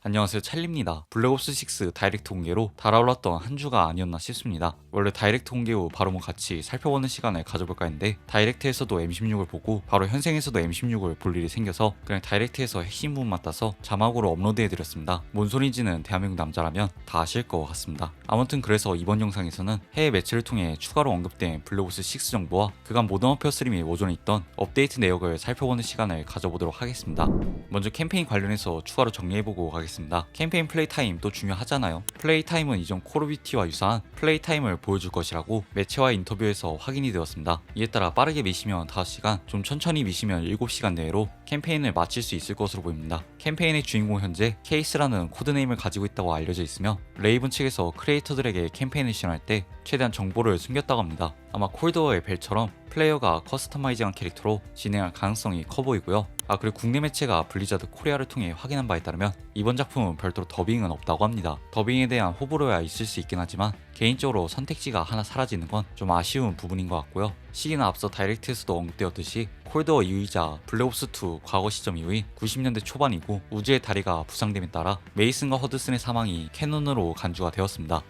안녕하세요 찰리입니다. 블랙옵스 6 다이렉트 공개로 달아올랐던 한 주가 아니었나 싶습니다. 원래 다이렉트 공개 후 바로 뭐 같이 살펴보는 시간을 가져볼까 했는데 다이렉트에서도 M16을 보고 바로 현생에서도 M16을 볼 일이 생겨서 그냥 다이렉트에서 핵심 부분만 따서 자막으로 업로드해드렸습니다. 뭔 소리인지는 대한민국 남자라면 다 아실 것 같습니다. 아무튼 그래서 이번 영상에서는 해외 매체를 통해 추가로 언급된 블랙옵스 6 정보와 그간 모던 어페어 스림이 오전에 있던 업데이트 내역을 살펴보는 시간을 가져보도록 하겠습니다. 먼저 캠페인 관련해서 추가로 정리해보고 가겠습니다. 캠페인 플레이 타임 또 중요하잖아요. 플레이 타임은 이전 듀티와 유사한 플레이 타임을 보여줄 것이라고 매체와 인터뷰에서 확인이 되었습니다. 이에 따라 빠르게 미시면 5시간, 좀 천천히 미시면 7시간 내로 캠페인을 마칠 수 있을 것으로 보입니다. 캠페인의 주인공 현재 케이스라는 코드네임을 가지고 있다고 알려져 있으며 레이븐 측에서 크리에이터들에게 캠페인을 시연할 때 최대한 정보를 숨겼다고 합니다. 아마 콜드워의 벨처럼 플레이어가 커스터마이징한 캐릭터로 진행할 가능성이 커 보이고요. 아 그리고 국내 매체가 블리자드 코리아를 통해 확인한 바에 따르면 이번 작품은 별도로 더빙은 없다고 합니다. 더빙에 대한 호불호야 있을 수 있긴 하지만 개인적으로 선택지가 하나 사라지는 건 좀 아쉬운 부분인 것 같고요. 시기는 앞서 다이렉트에서도 언급되었듯이 콜드워 이후이자 블랙옵스2 과거 시점 이후인 90년대 초반이고 우주의 다리가 부상됨에 따라 메이슨과 허드슨의 사망이 캐논으로 간주가 되었습니다.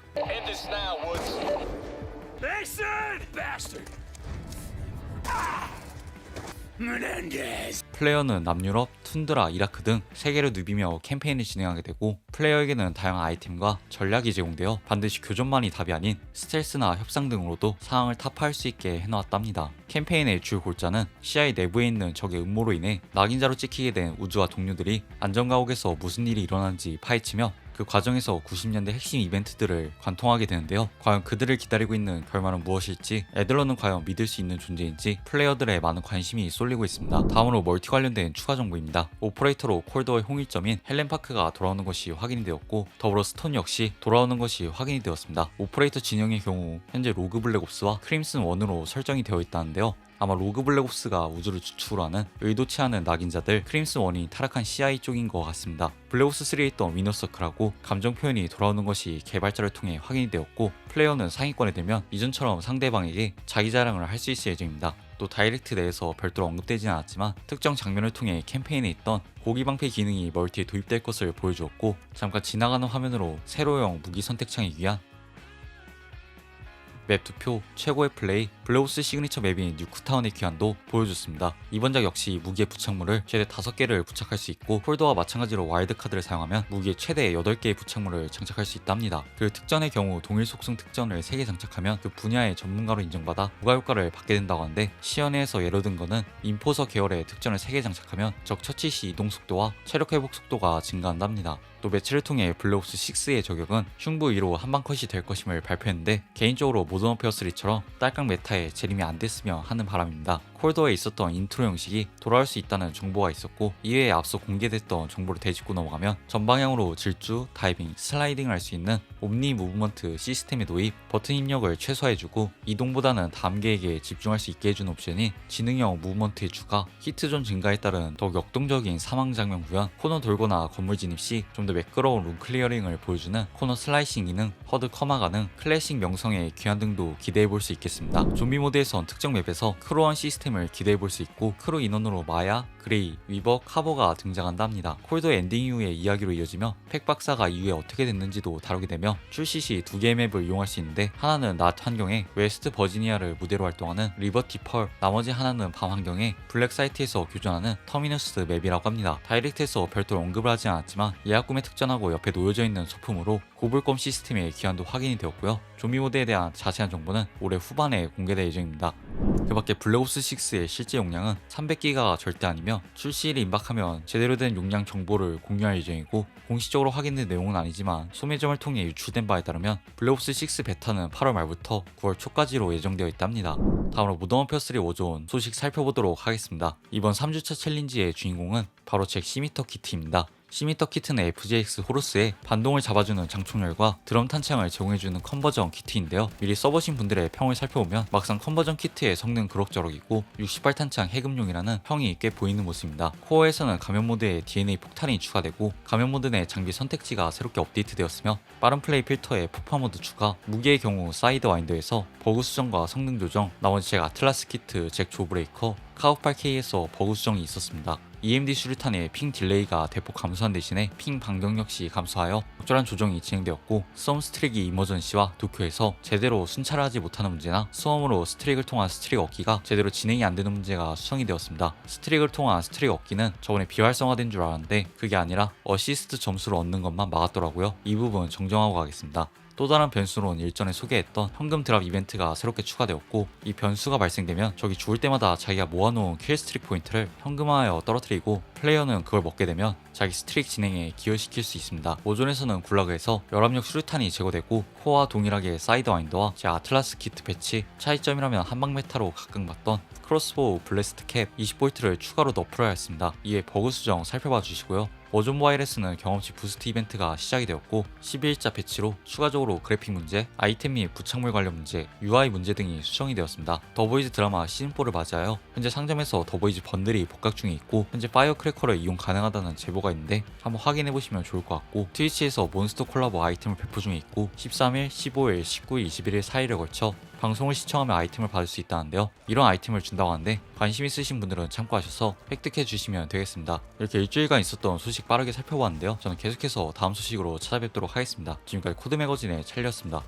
플레이어는 남유럽, 툰드라, 이라크 등 세계를 누비며 캠페인을 진행하게 되고 플레이어에게는 다양한 아이템과 전략이 제공되어 반드시 교전만이 답이 아닌 스텔스나 협상 등으로도 상황을 타파할 수 있게 해놓았답니다. 캠페인의 주 골자는 CIA 내부에 있는 적의 음모로 인해 낙인자로 찍히게 된 우주와 동료들이 안전가옥에서 무슨 일이 일어나는지 파헤치며 그 과정에서 90년대 핵심 이벤트들을 관통하게 되는데요. 과연 그들을 기다리고 있는 결말은 무엇일지, 애들러는 과연 믿을 수 있는 존재인지 플레이어들의 많은 관심이 쏠리고 있습니다. 다음으로 멀티 관련된 추가 정보입니다. 오퍼레이터로 콜더의 홍일점인 헬렌 파크가 돌아오는 것이 확인이 되었고, 더불어 스톤 역시 돌아오는 것이 확인이 되었습니다. 오퍼레이터 진영의 경우 현재 로그 블랙옵스와 크림슨 1으로 설정이 되어 있다는데요. 아마 로그 블랙옵스가 우주를 주축으로 하는 의도치 않은 낙인자들 크림슨 원이 타락한 CIA 쪽인 것 같습니다. 블랙옵스 3에 있던 위너서클하고 감정 표현이 돌아오는 것이 개발자를 통해 확인이 되었고 플레이어는 상위권에 되면 이전처럼 상대방에게 자기 자랑을 할 수 있을 예정입니다. 또 다이렉트 내에서 별도로 언급되진 않았지만 특정 장면을 통해 캠페인에 있던 고기 방패 기능이 멀티에 도입될 것을 보여주었고 잠깐 지나가는 화면으로 세로형 무기 선택창에 위한 맵 투표, 최고의 플레이, 블레오스 시그니처 맵인 뉴크타운의 귀환도 보여줬습니다. 이번 작 역시 무기의 부착물을 최대 5개를 부착할 수 있고 폴더와 마찬가지로 와일드카드를 사용하면 무기에 최대 8개의 부착물을 장착할 수 있답니다. 그 특전의 경우 동일 속성 특전을 3개 장착하면 그 분야의 전문가로 인정받아 부가 효과를 받게 된다고 하는데 시연회에서 예로 든 거는 인포서 계열의 특전을 3개 장착하면 적 처치 시 이동 속도와 체력 회복 속도가 증가한답니다. 또 매치를 통해 블랙옵스 6의 저격은 흉부 위로 한방 컷이 될 것임을 발표했는데 개인적으로 모던 어페어 3처럼 딸깍 메타에 재림이 안 됐으면 하는 바람입니다. 콜더에 있었던 인트로 형식이 돌아올 수 있다는 정보가 있었고 이외에 앞서 공개됐던 정보를 되짚고 넘어가면 전방향으로 질주, 다이빙, 슬라이딩을 할수 있는 옴니 무브먼트 시스템의 도입, 버튼 입력을 최소화해주고 이동보다는 계획에 집중할 수 있게 해주는 옵션이 지능형 무브먼트의 추가, 히트존 증가에 따른 더욱 역동적인 사망 장면 구현, 코너 돌거나 건물 진입 시좀 더 매끄러운 룸 클리어링을 보여주는 코너 슬라이싱 기능, 허드 커마 가능, 클래식 명성의 귀환 등도 기대해 볼 수 있겠습니다. 좀비 모드에선 특정 맵에서 크루원 시스템을 기대해 볼 수 있고 크루 인원으로 마야, 그레이, 위버, 카버가 등장한다 합니다. 콜더 엔딩 이후의 이야기로 이어지며 팩 박사가 이후에 어떻게 됐는지도 다루게 되며 출시 시 두 개의 맵을 이용할 수 있는데 하나는 낮 환경에 웨스트 버지니아를 무대로 활동하는 리버티 펄, 나머지 하나는 밤 환경에 블랙 사이트에서 교전하는 터미너스 맵이라고 합니다. 다이렉트에서 별도로 언급을 하지 않았지만 예약 구매 특전하고 옆에 놓여져 있는 소품으로 고불검 시스템의 기한도 확인이 되었고요. 좀비 모드에 대한 자세한 정보는 올해 후반에 공개될 예정입니다. 그 밖에 블랙옵스 6의 실제 용량은 300기가가 절대 아니며 출시일이 임박하면 제대로 된 용량 정보를 공유할 예정이고 공식적으로 확인된 내용은 아니지만 소매점을 통해 유출된 바에 따르면 블랙옵스 6 베타는 8월 말부터 9월 초까지로 예정되어 있답니다. 다음으로 모던 어페어 3 오존 소식 살펴보도록 하겠습니다. 이번 3주차 챌린지의 주인공은 바로 잭 시미터 키트입니다. 시미터 키트는 FJX 호루스에 반동을 잡아주는 장총열과 드럼 탄창을 제공해주는 컨버전 키트인데요. 미리 써보신 분들의 평을 살펴보면 막상 컨버전 키트의 성능 그럭저럭이고 68탄창 해금용이라는 평이 꽤 보이는 모습입니다. 코어에서는 가면 모드에 DNA 폭탄이 추가되고 가면 모드 내 장비 선택지가 새롭게 업데이트되었으며 빠른 플레이 필터에 폭파 모드 추가, 무기의 경우 사이드 와인더에서 버그 수정과 성능 조정, 나머지 잭 아틀라스 키트, 잭 조브레이커, 카우8K에서 버그 수정이 있었습니다. EMD 수류탄의 핑 딜레이가 대폭 감소한 대신에 핑 반경 역시 감소하여 적절한 조정이 진행되었고 썸 스트릭이 이머전시와 도쿄에서 제대로 순찰을 하지 못하는 문제나 수험으로 스트릭을 통한 스트릭 얻기가 제대로 진행이 안 되는 문제가 수정이 되었습니다. 스트릭을 통한 스트릭 얻기는 저번에 비활성화된 줄 알았는데 그게 아니라 어시스트 점수를 얻는 것만 막았더라고요. 이 부분 정정하고 가겠습니다. 또 다른 변수로는 일전에 소개했던 현금 드랍 이벤트가 새롭게 추가되었고 이 변수가 발생되면 적이 죽을 때마다 자기가 모아놓은 킬 스트릭 포인트를 현금화하여 떨어뜨리고 플레이어는 그걸 먹게 되면 자기 스트릭 진행에 기여시킬 수 있습니다. 오존에서는 굴라그에서 열압력 수류탄이 제거되고 코어와 동일하게 사이드 와인더와 제 아틀라스 키트 배치 차이점이라면 한방 메타로 각광받던 크로스보우 블래스트 캡 20볼트를 추가로 너프를 하였습니다. 이에 버그 수정 살펴봐 주시고요. 오존 와이레스는 경험치 부스트 이벤트가 시작이 되었고 12일자 배치로 추가적으로 그래픽 문제, 아이템 및 부착물 관련 문제, UI 문제 등이 수정이 되었습니다. 더보이즈 드라마 시즌4를 맞이하여 현재 상점에서 더보이즈 번들이 복각 중에 있고 현재 파이어 크래커를 이용 가능하다는 제보가 있는데 한번 확인해 보시면 좋을 것 같고 트위치에서 몬스터 콜라보 아이템을 배포 중에 있고 13일, 15일, 19일, 21일 4일에 걸쳐 방송을 시청하면 아이템을 받을 수 있다는데요. 이런 아이템을 준다고 하는데 관심 있으신 분들은 참고하셔서 획득해 주시면 되겠습니다. 이렇게 일주일간 있었던 소식 빠르게 살펴봤는데요. 저는 계속해서 다음 소식으로 찾아뵙도록 하겠습니다. 지금까지 코드 매거진의 찰리였습니다.